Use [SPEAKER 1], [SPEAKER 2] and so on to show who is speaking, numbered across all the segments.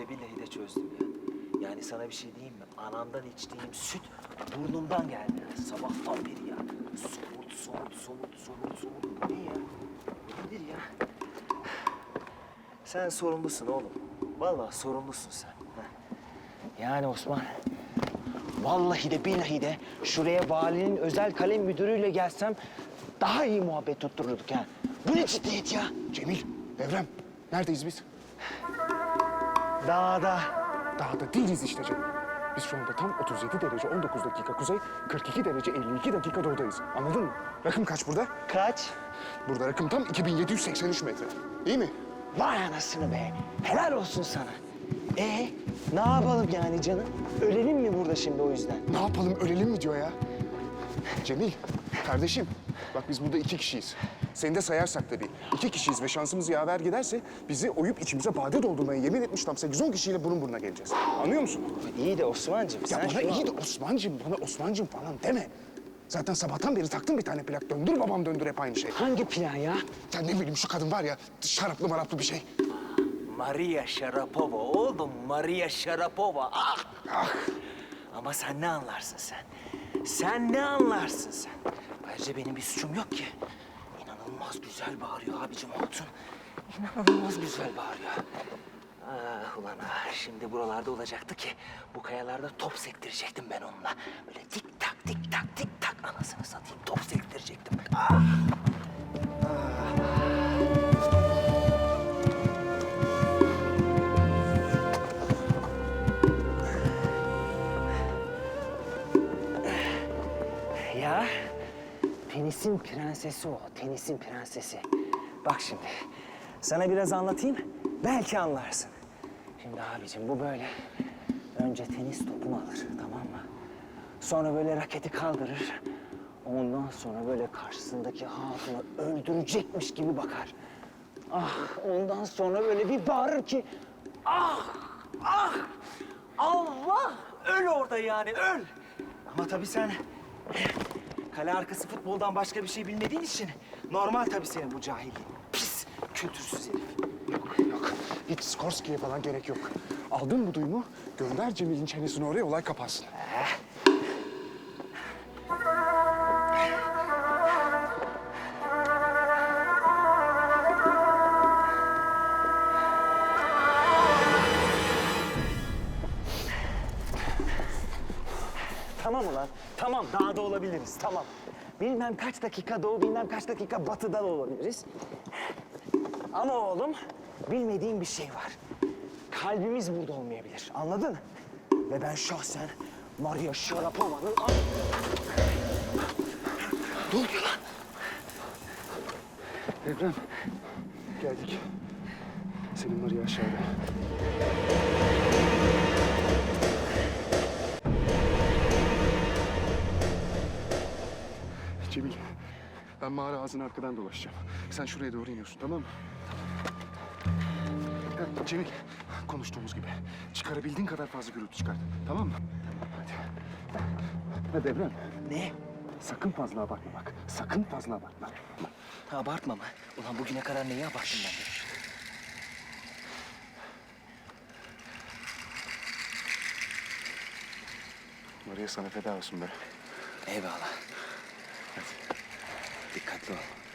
[SPEAKER 1] de billahi de çözdüm ya. Yani sana bir şey diyeyim mi? Anamdan içtiğim süt burnumdan geldi. Sabahtan beri ya. Somurt, somurt, somurt, somurt, somurt. Ne ya? Nedir ya? Sen sorumlusun oğlum. Vallahi sorumlusun sen. Yani Osman, vallahi de billahi de şuraya valinin özel kalem müdürüyle gelsem daha iyi muhabbet tuttururduk ha. Bu ne ciddiyet ya?
[SPEAKER 2] Cemil, Devrem. Neredeyiz biz?
[SPEAKER 1] Dağda.
[SPEAKER 2] Dağda değiliz işte Cemil. Biz şu anda tam 37 derece 19 dakika kuzey, 42 derece 52 dakika doğudayız. Anladın mı? Rakım kaç burada?
[SPEAKER 1] Kaç?
[SPEAKER 2] Burada rakım tam 2783 metre. İyi mi?
[SPEAKER 1] Vay anasını be. Helal olsun sana. Ee, ne yapalım yani canım? Ölelim mi burada şimdi o yüzden?
[SPEAKER 2] Ne yapalım ölelim mi diyor ya? Cemil, kardeşim. Bak biz burada iki kişiyiz. Seni de sayarsak tabii. İki kişiyiz ve şansımız yaver giderse bizi oyup içimize bade doldurmaya yemin etmiş tam 8-10 kişiyle burun buruna geleceğiz. Anlıyor musun?
[SPEAKER 1] İyi de Osman'cığım
[SPEAKER 2] Ya
[SPEAKER 1] sen
[SPEAKER 2] bana iyi de Osman'cım, bana Osman'cım falan deme. Zaten sabahtan beri taktım bir tane plak. Döndür babam döndür hep aynı şey.
[SPEAKER 1] Hangi plan ya?
[SPEAKER 2] Ya ne bileyim şu kadın var ya şaraplı maraplı bir şey.
[SPEAKER 1] Maria Sharapova oğlum Maria Sharapova. Ah!
[SPEAKER 2] Ah
[SPEAKER 1] Ama sen ne anlarsın sen? Sen ne anlarsın sen? Ayrıca benim bir suçum yok ki. İnanılmaz güzel bağırıyor abicim Hatun. İnanılmaz güzel bağırıyor. Ah ulan ah. Şimdi buralarda olacaktı ki bu kayalarda top sektirecektim ben onunla. Böyle tik tak tik tak tik tenisin prensesi o, tenisin prensesi. Bak şimdi, sana biraz anlatayım, belki anlarsın. Şimdi abicim bu böyle, önce tenis topunu alır, tamam mı? Sonra böyle raketi kaldırır. Ondan sonra böyle karşısındaki hatunu öldürecekmiş gibi bakar. Ah, ondan sonra böyle bir bağırır ki, ah, ah, Allah, öl orada yani, öl. Ama tabii sen Kale arkası futboldan başka bir şey bilmediğin için normal tabii senin bu cahilliğin. Pis, kültürsüz herif.
[SPEAKER 2] yok yok. Hiç Skorski'ye falan gerek yok. Aldın bu duyumu gönder Cemil'in çenesini oraya olay kapansın.
[SPEAKER 1] Tamam ulan, tamam dağda olabiliriz, tamam. Bilmem kaç dakika doğu, bilmem kaç dakika batıda da olabiliriz. Ama oğlum, bilmediğim bir şey var. Kalbimiz burada olmayabilir, anladın? Ve ben şahsen Maria Sharapova'nın... Ne oluyor lan?
[SPEAKER 2] Devrem geldik. Senin Maria aşağıda. Ben mağara ağzını arkadan dolaşacağım. Sen şuraya doğru iniyorsun, tamam mı? Ha, Cemil, konuştuğumuz gibi. Çıkarabildiğin kadar fazla gürültü çıkart, tamam mı? Hadi. Ha Devrem,
[SPEAKER 1] Ne?
[SPEAKER 2] sakın fazla abartma bak. Sakın fazla abartma.
[SPEAKER 1] Ha, abartma mı? Ulan bugüne kadar neyi abarttım ben? be?
[SPEAKER 2] Maria sana feda olsun be.
[SPEAKER 1] Eyvallah. Dikkatli ol.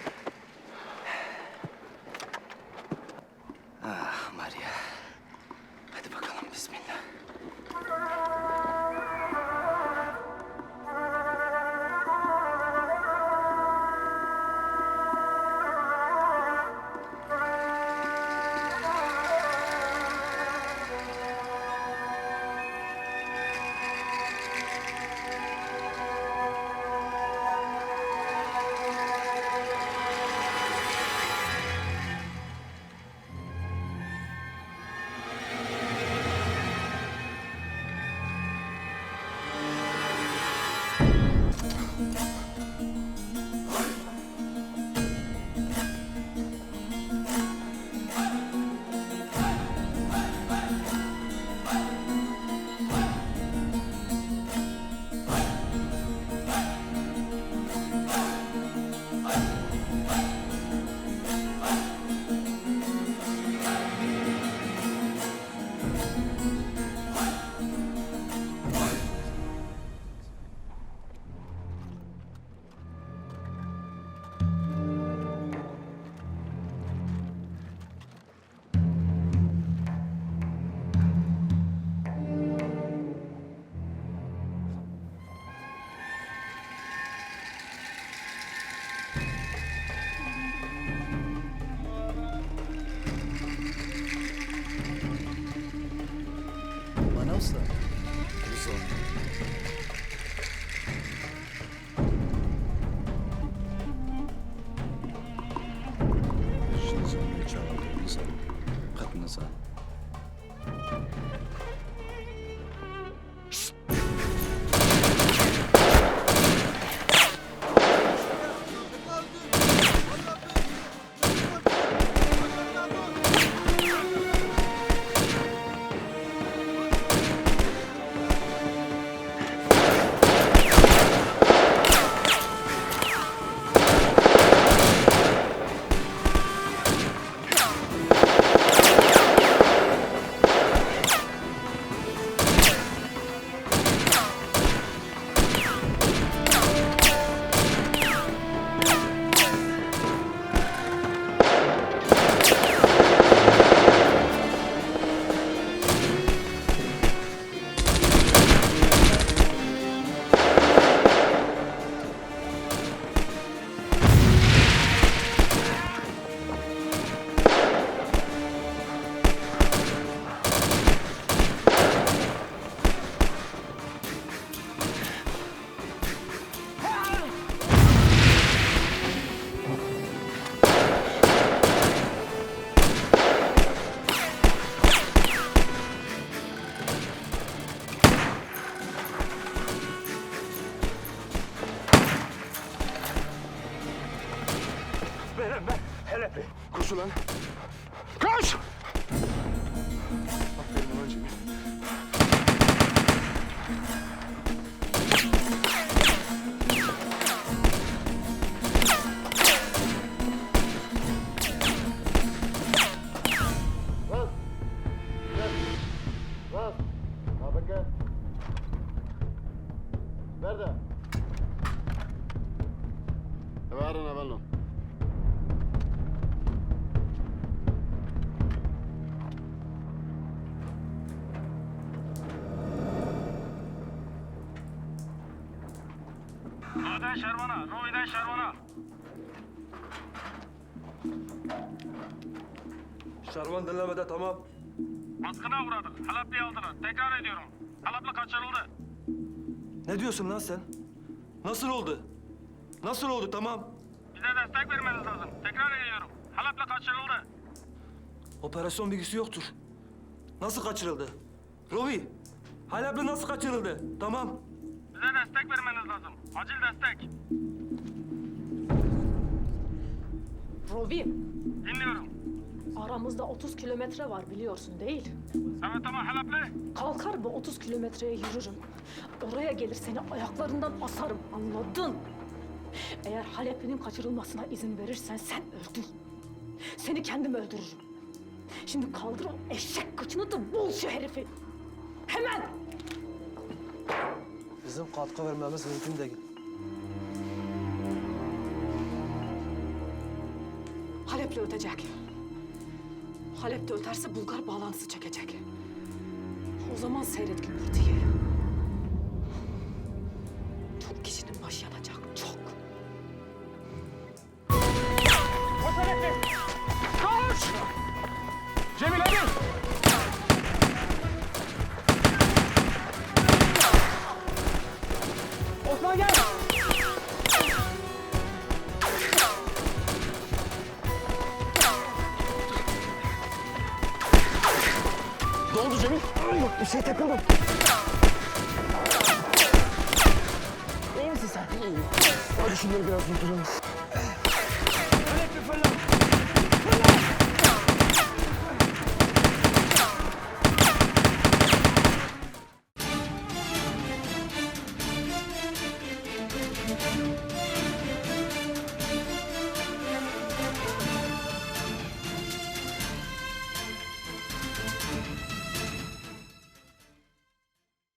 [SPEAKER 2] so.
[SPEAKER 3] Nerede? Varın avalon.
[SPEAKER 4] No'dan Şervan'a, No'dan Şervan'a.
[SPEAKER 5] Şarvan dinlemede tamam.
[SPEAKER 4] Baskına uğradık. Halep'li'yi aldılar. Tekrar ediyorum. Halep'li kaçırıldı.
[SPEAKER 5] Ne diyorsun lan sen? Nasıl oldu? Nasıl oldu tamam?
[SPEAKER 4] Bize destek vermeniz lazım. Tekrar ediyorum. Halep'li kaçırıldı.
[SPEAKER 5] Operasyon bilgisi yoktur. Nasıl kaçırıldı? Robi, Halep'le nasıl kaçırıldı? Tamam.
[SPEAKER 4] Bize destek vermeniz lazım. Acil destek.
[SPEAKER 6] Robi,
[SPEAKER 4] Dinliyorum.
[SPEAKER 6] Aramızda 30 kilometre var biliyorsun değil.
[SPEAKER 4] Evet ama Halep'li.
[SPEAKER 6] Kalkar bu 30 kilometreye yürürüm. Oraya gelir seni ayaklarından asarım anladın? Eğer Halep'in kaçırılmasına izin verirsen sen öldün. Seni kendim öldürürüm. Şimdi kaldır o eşek kıçını da bul şu herifi. Hemen!
[SPEAKER 5] Bizim katkı vermemiz mümkün değil.
[SPEAKER 6] Halep'le ötecek. Halep'te öterse Bulgar bağlantısı çekecek. O zaman seyret gümbürtüyü.
[SPEAKER 2] Oldu Cemil?
[SPEAKER 1] Bir şey takıldım. İyi misin sen?
[SPEAKER 2] Hadi şunları biraz durduralım.